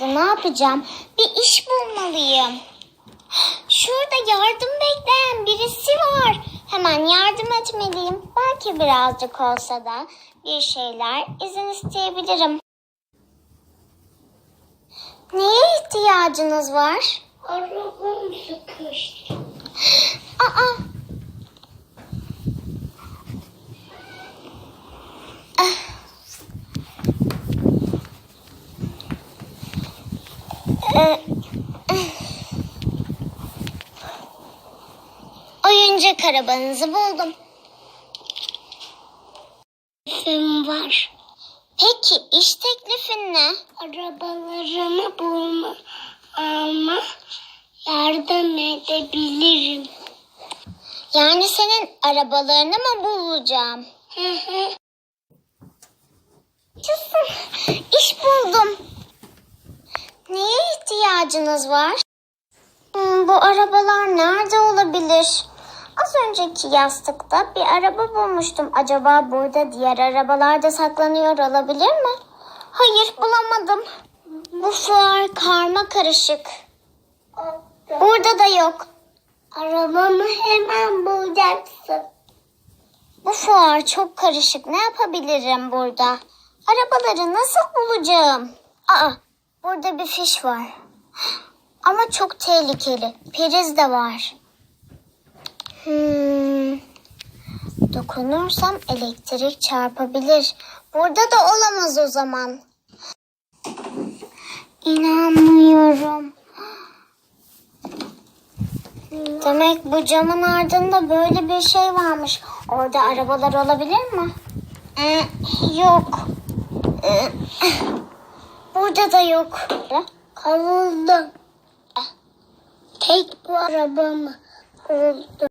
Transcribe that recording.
Ne yapacağım? Bir iş bulmalıyım. Şurada yardım bekleyen birisi var. Hemen yardım etmeliyim. Belki birazcık olsa da bir şeyler izin isteyebilirim. Neye ihtiyacınız var? Arabam sıkıştı. Aa. Oyuncak arabanızı buldum. Teklifim var. Peki iş teklifin ne? Arabalarımı bulma ama yardım edebilirim. Yani senin arabalarını mı bulacağım? Hı hı. Yaşasın. İş buldum. Neye ihtiyacınız var? Hmm, bu arabalar nerede olabilir? Az önceki yastıkta bir araba bulmuştum. Acaba burada diğer arabalar da saklanıyor olabilir mi? Hayır bulamadım. Bu fuar karma karışık. Burada da yok. Arabamı hemen bulacaksın. Bu fuar çok karışık. Ne yapabilirim burada? Arabaları nasıl bulacağım? Aa, burada bir fiş var. Ama çok tehlikeli. Priz de var. Hmm. Dokunursam elektrik çarpabilir. Burada da olamaz o zaman. İnanmıyorum. Demek bu camın ardında böyle bir şey varmış. Orada arabalar olabilir mi? Ee, yok. Ee, burada da yok. Kavuldum. Tek bu arabamı buldum.